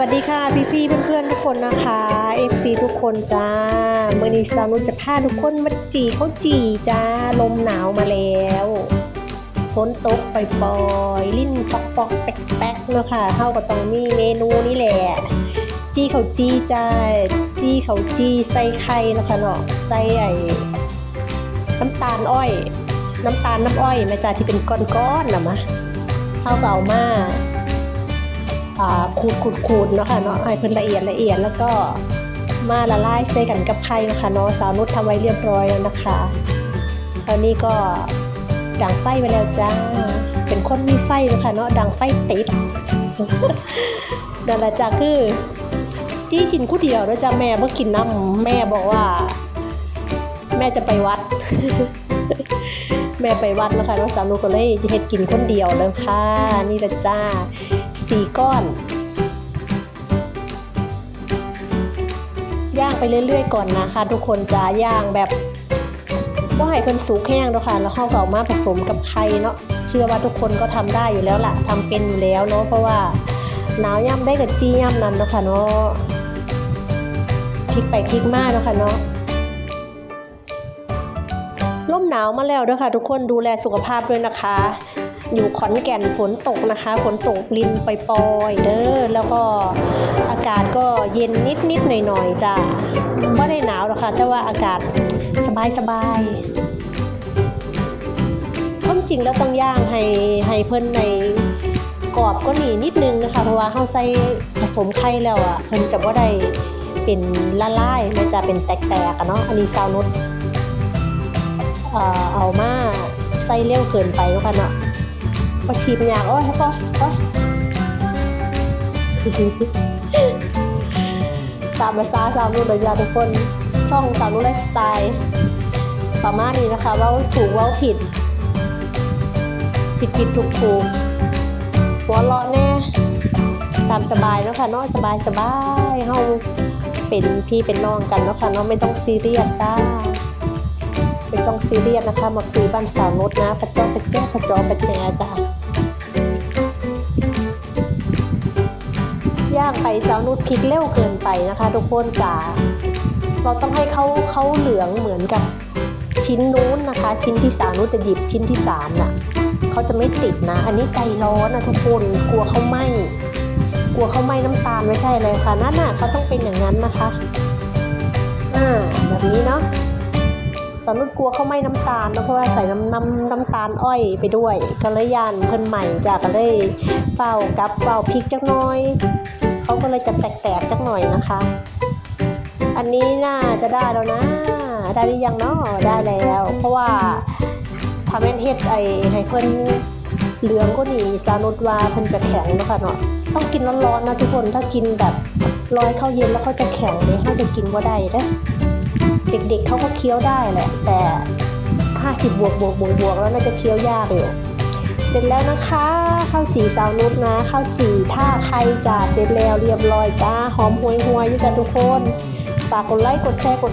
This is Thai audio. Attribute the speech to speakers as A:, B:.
A: วัสดีค่ะพี่ๆเพื่อนๆทุกคนนะคะ FC ทุกคนจ้าเมื่อนี้สาวนุจะพาทุกคนมาจีเขาจีจ้าลมหนาวมาแล้วฝนตกปล่อยๆลิ้นปอกปอกๆแป๊กๆเนาะค่ะเท่ากับตรงนี้เมนูนี่แหละ จีเขาจีจ้าจีเขาจีใส่ไข่เนาะคะเนาะใส่ไอ้น้ำตาลอ้อย น้ำตาลน้ำอ้อยแม่จ้าที่เป็นก้อนๆนะมะเท่ากับเอามาอ่า ขูดขูดขูดเนาะค่ะเนาะให้เพิ่นละเอียดละเอียดแล้วก็มาละลายใส่กันกับไข่นะคะเนาะสาวนุชทำไว้เรียบร้อยแล้วนะคะ ตอนนี้ก็ดังไฟไว้แล้วจ้า เป็นคนมีไฟเนะคะเนาะดังไฟติดนั่นแหละจ้าคือ จี้จินคู่เดียวแล้วจ้าแม่เมื่อกินน้ำแม่บอกว่า แม่จะไปวัด แม่ไปวัดแล้วค่ะน้องสาวนุชก็เลยจะเฮ็ดกินคนเดียวเลยค่ะ นี่แหละจ้า สี่ก้อน ย่างไปเรื่อยๆก่อนนะคะ ทุกคนจะย่างแบบว่าให้เพิ่นสุกแห้งเนาะค่ะ แล้วเข้าก็เอามาผสมกับไข่เนาะเชื่อว่าทุกคนก็ทำได้อยู่แล้วล่ะทำเป็นอยู่แล้วเนาะเพราะว่าหนาวย่ำได้กับจี้ย่ำนันเนาะค่ะเนาะพลิกไปพลิกมาเนาะค่ะเนาะร่มหนาวมาแล้วเด้อค่ะ ทุกคนดูแลสุขภาพด้วยนะคะ อยู่ขอนแก่นฝนตกนะคะ ฝนตกลินไปปลอยๆเด้อแล้วก็อากาศก็เย็นนิดนิดหน่อยหน่อยจ้ะไม่ได้หนาวหรอกค่ะ แต่ว่าอากาศสบายสบายความจริงแล้วต้องย่างให้ให้เพิ่นในกรอบก็หนีนิดนึงนะคะ เพราะว่าเฮาใส่ผสมไข่แล้วอะเพิ่นจะบ่ได้เป็นละลายมันจะเป็นแตกๆอะเนาะอันนี้ซาวนุชเออเอามาใส่เร็วเกินไปเนาะค่ะเนาะ พอชีพยางโอ้ยพ่อโอ้ยตามภาษาสาวนุ่นเลยจ้ะทุกคนช่องสาวนุ่นไลฟ์สไตล์ประมาณนี้นะคะ ว่าถูกว่าผิด ผิดผิดถูกถูกหัวเราะแน่ตามสบายเนาะค่ะเนาะสบายสบายเฮาเป็นพี่เป็นน้องกันเนาะค่ะเนาะไม่ต้องซีเรียสจ้า ไม่ต้องซีเรียสนะคะ มาคุยบ้านสาวนุชนะพระเจ้าพระเจ้าพระจอพระแจจ้ะย่างไปสาวนุชพริกเร็วเกินไปนะคะทุกคนจ๋าเราต้องให้เขาเขาเหลืองเหมือนกับชิ้นนู้นนะคะ ชิ้นที่สาวนุชจะหยิบชิ้นที่สามน่ะเขาจะไม่ติดนะ อันนี้ใจร้อนนะทุกคนกลัวเขาไหมกลัวเขาไหมน้ำตาลไม่ใช่เลยค่ะนั่นน่ะเขาต้องเป็นอย่างนั้นนะคะอ่าแบบนี้เนาะ สาวนุชกลัวเขาไม่น้ำตาลนะเพราะว่าใส่น้ำน้ำน้ำตาลอ้อยไปด้วยก็เลยยานเพิ่นใหม่จ้ะก็เลยเฝ้ากับเฝ้าพริกจักหน้อย เขาก็เลยจะแตกๆจักหน่อยนะคะ อันนี้น่าจะได้แล้วนะ ได้หรือยังเนาะได้แล้ว เพราะว่าทำแม่นเฮ็ดไอ้ให้เพิ่นเหลืองก็นี่สานุชว่าเพิ่นจะแข็งนะคะเนาะต้องกินร้อนๆนะทุกคนถ้ากินแบบลอยเข้าเย็นแล้วเขาจะแข็งเลยเขาจะกินว่าได้เด้ เด็กๆเขาก็เคี้ยวได้แหละแต่ 50 บวกบวกบวกบวกแล้วน่าจะเคี้ยวยากอยู่เสร็จแล้วนะคะข้าวจี่สาวนุกนะข้าวจี่ถ้าใครจะเสร็จแล้วเรียบร้อยจ้าหอมหวยหวยอยู่จ้ะทุกคนฝากกดไลค์กดแชร์กด